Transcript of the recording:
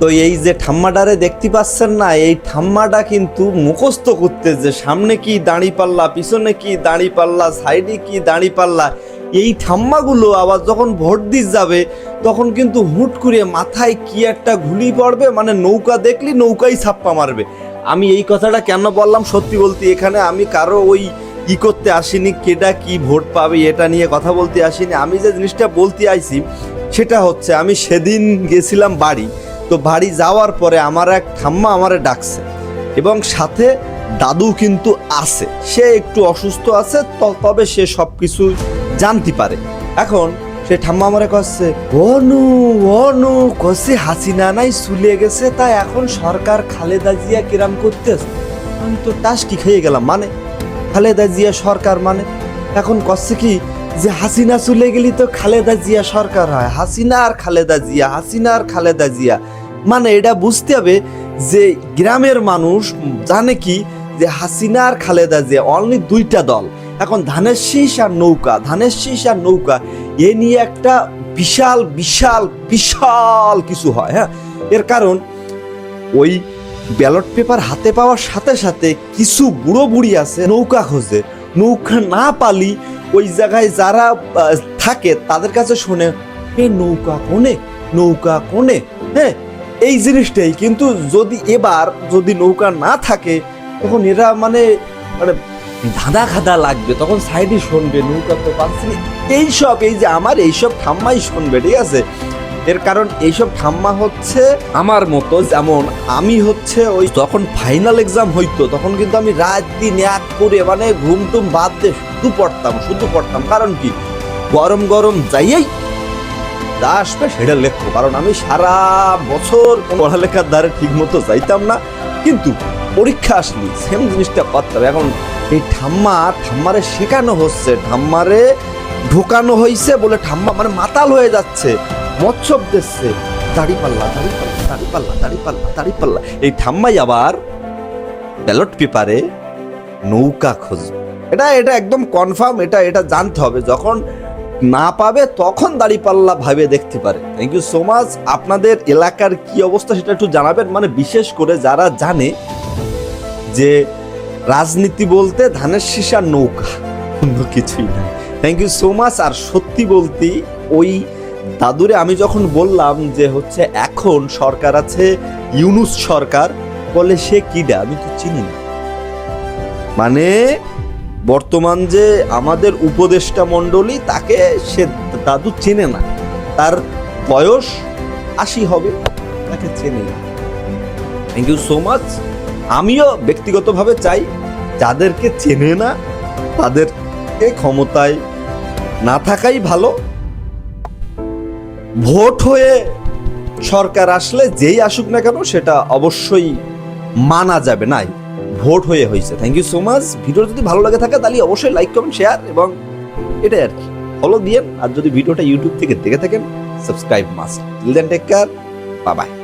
তো এই যে ঠাম্মাটারে দেখতে পাচ্ছেন না, এই ঠাম্মাটা কিন্তু মুখস্থ করতে যে সামনে কি দাঁড়ি পাল্লা, পিছনে কি দাঁড়ি পাল্লা, সাইডে কি দাঁড়ি পাল্লা। এই ঠাম্মাগুলো আবার যখন ভোট দিস যাবে, তখন কিন্তু হুট করে মাথায় কি একটা ঘুলি পড়বে মানে নৌকা দেখলি নৌকাই ছাপ্পা মারবে। আমি এই কথাটা কেন বললাম? সত্যি বলতে এখানে আমি কারও ওই ই করতে আসিনি কেটা কি ভোট পাবে এটা নিয়ে কথা বলতে আসিনি। আমি যে জিনিসটা বলতে আইছি, সেটা হচ্ছে আমি সেদিন গেছিলাম বাড়ি তো বাড়ি যাওয়ার পরে আমার এক ঠাম্মা আমারে ডাকছে এবং সাথে দাদু কিন্তু আছে। সে একটু অসুস্থ আছে তবে সে সব কিছু জানতে পারে। এখন সে ঠাম্মা আমারে কচ্ছে অনু অনু কষে হাসিনা নাই চুলে গেছে, তাই এখন সরকার খালেদা জিয়া কিরাম করতেছে। আমি তো টাসকি খেয়ে গেলাম মানে? খালেদা জিয়া সরকার মানে? এখন কচ্ছে কি যে হাসিনা চলে গেলি তো খালেদা জিয়া সরকার হয়। হাসিনা আর খালেদা জিয়া, হাসিনা আর খালেদা জিয়া। মানে এটা বুঝতে হবে যে গ্রামের মানুষ জানে কি যে হাসিনা আর খালেদা জিয়া অনলি দুইটা দল। এখন ধানের শীষ আর নৌকা, ধানের শীষ আর নৌকা, এ নিয়ে একটা বিশাল বিশাল বিশাল কিছু হয় হ্যাঁ? এর কারণ, ওই ব্যালট পেপার হাতে পাওয়ার সাথে সাথে কিছু বুড়ো বুড়ি আছে, নৌকা খোঁজে। নৌকা না পালি ওই জায়গায় যারা থাকে তাদের কাছে শুনে এ নৌকা কোনে? নৌকা কোনে? হ্যাঁ এই জিনিসটাই। কিন্তু যদি এবার যদি নৌকা না থাকে, তখন এরা মানে মানে ধাঁধা খাদা লাগবে। তখন সাইডে শুনবে, নৌকা তো পাচ্ছি। এইসব, এই যে আমার এইসব ঠাম্মাই শুনবে, ঠিক আছে? এর কারণ এইসব ঠাম্মা হচ্ছে আমার মতো, যেমন আমি হচ্ছে ওই যখন ফাইনাল এক্সাম হইতো, তখন কিন্তু আমি রাত দিন এক করে মানে ঘুম টুম বাদ দিয়ে শুধু পড়তাম শুধু পড়তাম। কারণ কি? গরম গরম যাইয়াই আসবে সেটা লেখবো কারণ আমি সারা বছর পড়ালেখার দ্বারে ঠিক মতো যাইতাম না। কিন্তু পরীক্ষা আসলি সেম জিনিসটা করতাম এখন এই ঠাম্মা, ঠাম্মারে শেখানো হচ্ছে, ঠাম্মারে ঢোকানো হয়েছে বলে ঠাম্মা মানে মাতাল হয়ে যাচ্ছে। মৎসব দিচ্ছে দাড়ি পাল্লা দাড়ি পাল্লা দাড়ি পাল্লা এই ঠাম্মাই আবার ব্যালট পেপারে নৌকা খোঁজবে এটা এটা একদম কনফার্ম, এটা এটা জানতে হবে। যখন না পাবে, তখন দাঁড়িপাল্লা ভাবে দেখতে পারে। থ্যাংক ইউ সো মাচ আপনাদের এলাকার কি অবস্থা সেটা একটু জানাবেন। মানে বিশেষ করে যারা জানে যে রাজনীতি বলতে ধানের শীষার নৌকা, অন্য কিছুই না থ্যাংক ইউ সো মাচ আর সত্যি বলতে ওই দাদুরে আমি যখন বললাম যে হচ্ছে এখন সরকার আছে, ইউনুস সরকার, বলে সে কিডা আমি তো চিনি না। মানে বর্তমান যে আমাদের উপদেষ্টা মণ্ডলী, তাকে সে দাদু চেনে না। তার বয়স আশি হবে, তাকে চেনে না। থ্যাংক ইউ সো মাচ আমিও ব্যক্তিগতভাবে চাই যাদেরকে চেনে না, তাদেরকে ক্ষমতায় না থাকাই ভালো। ভোট হয়ে সরকার আসলে যেই আসুক না কেন সেটা অবশ্যই মানা যাবে নাই। ভোট হয়ে হয়েছে। Thank you so much video যদি ভালো লাগে থাকে তাহলে অবশ্যই লাইক কমেন্ট শেয়ার এবং এটাই আর কি। ফলো দিয়ে আর যদি ভিডিওটা ইউটিউব থেকে দেখে থাকেন subscribe must till then take care bye bye